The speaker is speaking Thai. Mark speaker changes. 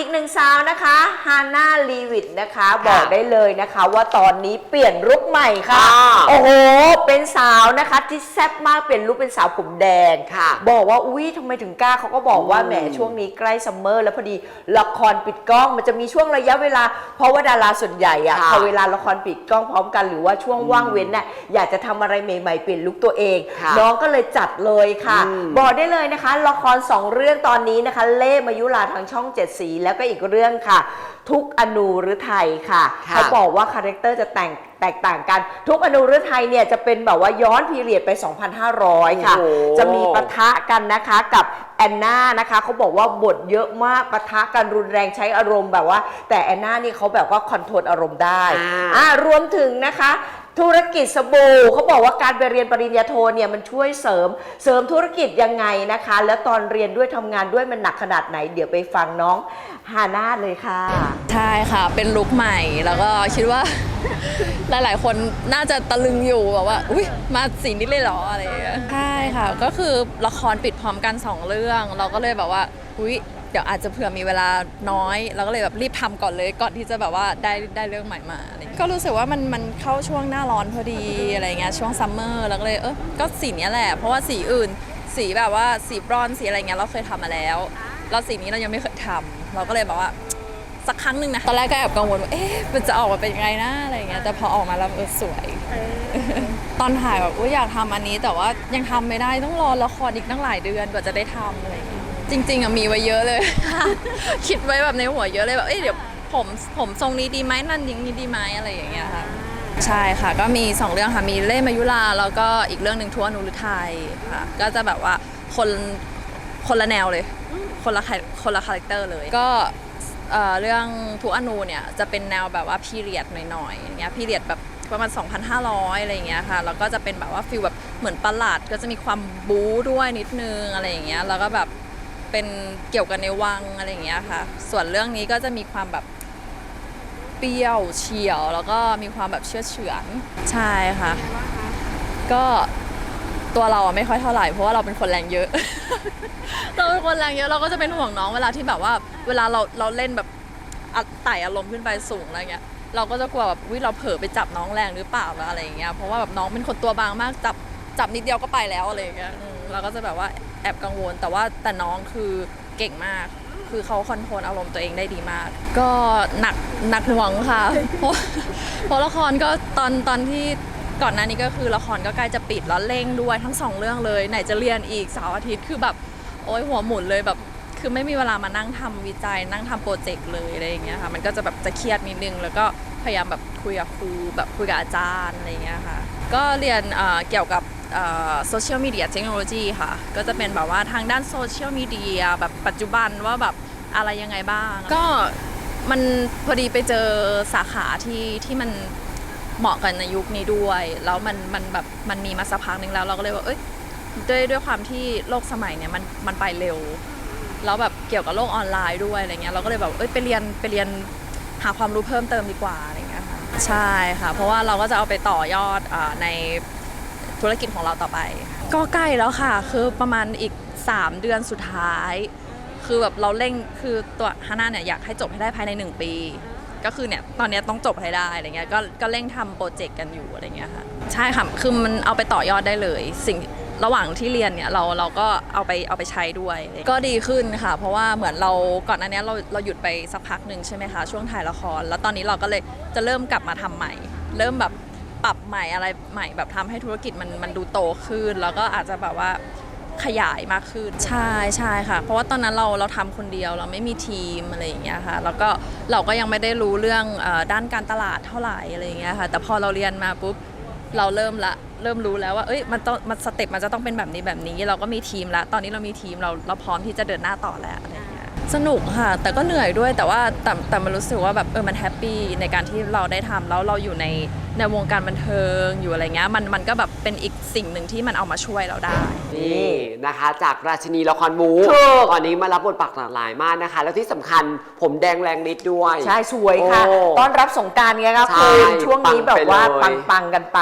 Speaker 1: อีกหนึ่งสาวนะคะฮาน่าลีวิดนะคะ บอกได้เลยนะคะว่าตอนนี้เปลี่ยนลุคใหม่ค่ะ
Speaker 2: ค่ะ
Speaker 1: โอ้โห เป็นสาวนะคะที่แซ่บมากเปลี่ยนลุคเป็นสาวผมแดง
Speaker 2: ค่ะ
Speaker 1: บอกว่าอุ้ยทำไมถึงกล้าเขาก็บอกว่า
Speaker 2: อืม
Speaker 1: แหมช่วงนี้ใกล้ซัมเมอร์แล้วพอดีละครปิดกล้องมันจะมีช่วงระยะเวลา เพราะว่าดาราส่วนใหญ่อะ
Speaker 2: ค่ะ
Speaker 1: พอเวลาละครปิดกล้องพร้อมกันหรือว่าช่วงว่างเว้นน่ะอยากจะทำอะไรใหม่ๆเปลี่ยนลุคตัวเอง
Speaker 2: ค่ะ
Speaker 1: น้องก็เลยจัดเลยค่ะ
Speaker 2: อืม
Speaker 1: บอกได้เลยนะคะ ละครสองเรื่องตอนนี้นะคะ เล่มายุราทางช่องเจ็ดสีแล้วก็อีกเรื่องค่ะ ทุกอนูหรือไทยค่ะ
Speaker 2: ค่ะ
Speaker 1: เขาบอกว่าคาแรคเตอร์จะแต่ง แตกต่างกัน ทุกอนูหรือไทยเนี่ยจะเป็นแบบว่าย้อนพีเรียดไป 2,500 ค่ะ
Speaker 2: โอ้โห
Speaker 1: จะมีปะทะกันนะคะกับแอนนานะคะเขาบอกว่าบทเยอะมากปะทะกันรุนแรงใช้อารมณ์แบบว่า แต่แอนนานี่เขาแบบว่าคอนโทรลอารมณ์ได้
Speaker 2: อ่า
Speaker 1: อ่ารวมถึงนะคะ ธุรกิจสบู่เขาบอกว่าการไปเรียนปริญญาโทเนี่ยมันช่วยเสริม เสริมธุรกิจยังไงนะคะ แล้วตอนเรียนด้วยทำงานด้วยมันหนักขนาดไหน เดี๋ยวไปฟังน้องฮาน่าเลยค่ะ
Speaker 3: ใช่ค่ะ เป็นลุคใหม่ แล้วก็คิดว่า หลาย ๆ คนน่าจะตะลึงอยู่แบบว่า อุ้ยมาสีนี้เลยเหรออะไรอย่างเงี้ยใช่ค่ะ ก็คือละครปิดพร้อมกันสองเรื่อง เราก็เลยแบบว่า อุ้ยเดี๋ยวอาจจะเผื่อมีเวลาน้อย เราก็เลยแบบรีบทำก่อนเลยก่อนที่จะแบบว่าได้ได้เรื่องใหม่มาอะไรอย่างเงี้ยก็รู้สึกว่ามันมันเข้าช่วงหน้าร้อนพอดีอะไรเงี้ยช่วงซัมเมอร์แล้วก็เลยเออก็สีเนี้ยแหละ เพราะว่าสีอื่น สีแบบว่าสีบรอนซ์สีอะไรเงี้ยเราเคยทำมาแล้วแล้วสีนี้เรายังไม่เคยทำเราก็เลยแบบว่า สักครั้งหนึ่งนะตอนแรกก็แอบกังวลว่าเอ๊ะมันจะออกมาเป็นยังไงนะอะไรอย่างเงี้ยแต่พอออกมาแล้วเออสวย ตอนถ่ายแบบอุ๊ยอยากทำอันนี้ แต่ว่ายังทำไม่ได้ต้องรอละครอีกตั้งหลายเดือนกว่าจะได้ทำอะไรอย่างเงี้ยจริง ๆอะมีไว้เยอะเลย คิดไว้แบบในหัวเยอะเลยแบบเอ้ยเดี๋ยวผมผมทรงนี้ดีไหมนั่นอย่างนี้ดีไหมอะไรอย่างเงี้ยค่ะ ใช่ค่ะ ก็มี 2 เรื่องค่ะ มีเล่มายุราแล้วก็อีกเรื่องหนึ่งทัวร์นุรุไทยค่ะ ก็จะแบบว่าคนคนละแนวเลย คนละคาคนละคาแรคเตอร์เลย ก็ เรื่องทุกอนูเนี่ยจะเป็นแนวแบบว่าพีเรียดหน่อยๆอย่างเงี้ยพีเรียดแบบประมาณ 2,500 อะไรอย่างเงี้ยค่ะ แล้วก็จะเป็นแบบว่าฟิลแบบเหมือนประหลาด ก็จะมีความบู๊ด้วยนิดนึงอะไรอย่างเงี้ย แล้วก็แบบเป็นเกี่ยวกับในวังอะไรอย่างเงี้ยค่ะ ส่วนเรื่องนี้ก็จะมีความแบบเปรี้ยวเฉียว แล้วก็มีความแบบเชื่อเฉือน ใช่ค่ะ ก็ ตัวเราอะไม่ค่อยเท่าไหร่เพราะว่าเราเป็นคนแรงเยอะ เราเป็นคนแรงเยอะเราก็จะเป็นห่วงน้องเวลาที่แบบว่า เวลาเราเราเล่นแบบอะไต่อารมณ์ขึ้นไปสูงอะไรเงี้ยเราก็จะกลัวแบบวิเราเผลอไปจับน้องแรงหรือเปล่าอะไรอย่างเงี้ยเพราะว่าแบบน้องเป็นคนตัวบางมากจับจับนิดเดียวก็ไปแล้วอะไรอย่างเงี้ยอืมเราก็จะแบบว่าแอบกังวลแต่ว่าแต่น้องคือเก่งมาก คือเขาคอนโทรลอารมณ์ตัวเองได้ดีมาก ก็หนักหนักหน่วงค่ะ เพราะเพราะละครก็ตอนตอนที่ ก่อนหน้านี้ก็คือละครก็ใกล้จะปิดแล้วเร่งด้วยทั้งสองเรื่องเลย ไหนจะเรียนอีกเสาร์อาทิตย์คือแบบโอ้ยหัวหมุนเลยแบบ คือไม่มีเวลามานั่งทำวิจัย นั่งทำโปรเจกต์เลยอะไรอย่างเงี้ยค่ะมันก็จะแบบจะเครียดนิดนึง แล้วก็พยายามแบบคุยกับครูแบบคุยกับอาจารย์อะไรอย่างเงี้ยค่ะก็เรียนเกี่ยวกับโซเชียลมีเดียเทคโนโลยีค่ะ ก็จะเป็นแบบว่าทางด้านโซเชียลมีเดียแบบปัจจุบันว่าแบบอะไรยังไงบ้าง ก็มันพอดีไปเจอสาขาที่ที่มัน เหมาะกันในยุคนี้ด้วย แล้วมันมันแบบมันมีมาสักพักหนึ่งแล้วเราก็เลยว่าเอ้ยด้วยด้วยความที่โลกสมัยเนี่ยมันมันไปเร็วแล้วแบบเกี่ยวกับโลกออนไลน์ด้วยอะไรเงี้ยเราก็เลยแบบเอ้ยไปเรียนไปเรียนหาความรู้เพิ่มเติมดีกว่าอะไรเงี้ยค่ะใช่ค่ะ เพราะว่าเราก็จะเอาไปต่อยอดอในธุรกิจของเราต่อไป ก็ใกล้แล้วค่ะ คือประมาณอีก 3 เดือนสุดท้าย คือแบบเราเร่งคือตัวฮาน่าเนี่ยอยากให้จบให้ได้ภายใน 1 ปี ก็คือเนี่ยตอนนี้ต้องจบให้ได้อะไรเงี้ยก็ก็เร่งทำโปรเจกต์กันอยู่อะไรเงี้ยค่ะใช่ค่ะคือมันเอาไปต่อยอดได้เลย สิ่งระหว่างที่เรียนเนี่ยเราเราก็เอาไปเอาไปใช้ด้วย ก็ดีขึ้นค่ะ เพราะว่าเหมือนเราก่อนหน้านี้เราเราหยุดไปสักพักหนึ่งใช่ไหมคะช่วงถ่ายละคร แล้วตอนนี้เราก็เลยจะเริ่มกลับมาทำใหม่ เริ่มแบบปรับใหม่อะไรใหม่แบบทำให้ธุรกิจมันมันดูโตขึ้น แล้วก็อาจจะแบบว่า ขยายมากขึ้น ใช่ใช่ค่ะ เพราะว่าตอนนั้นเราเราทำคนเดียวเราไม่มีทีมอะไรอย่างเงี้ยค่ะ แล้วก็เราก็ยังไม่ได้รู้เรื่องเออด้านการตลาดเท่าไหร่อะไรอย่างเงี้ยค่ะ แต่พอเราเรียนมาปุ๊บเราเริ่มละเริ่มรู้แล้วว่า เอ้ยมันต้องมันสเต็ปมันจะต้องเป็นแบบนี้แบบนี้ เราก็มีทีมแล้วตอนนี้เรามีทีมเราเราพร้อมที่จะเดินหน้าต่อแล้วอะไรอย่างเงี้ย สนุกค่ะ แต่ก็เหนื่อยด้วยแต่ว่าแต่แต่มันรู้สึกว่าแบบเออมันแฮปปี้ในการที่เราได้ทำแล้วเราอยู่ใน ในวงการบันเทิงอยู่อะไรเงี้ยมันมันก็แบบเป็นอีกสิ่งหนึ่งที่มันเอามาช่วยเราได้
Speaker 2: นี่นะคะ จากราชินีละครบู
Speaker 1: ถูก
Speaker 2: ตอนนี้มารับบทบาทหลากหลายมากนะคะ แล้วที่สำคัญผมแดงแรงฤทธิ์ด้วย
Speaker 1: ใช่สวยค่ะ
Speaker 2: โอ้
Speaker 1: ต้อนรับสงกรารไงครับ
Speaker 2: ใช่
Speaker 1: คุณช่วงนี้แบบว่า
Speaker 2: ปังไปเลย
Speaker 1: ปังๆกันไป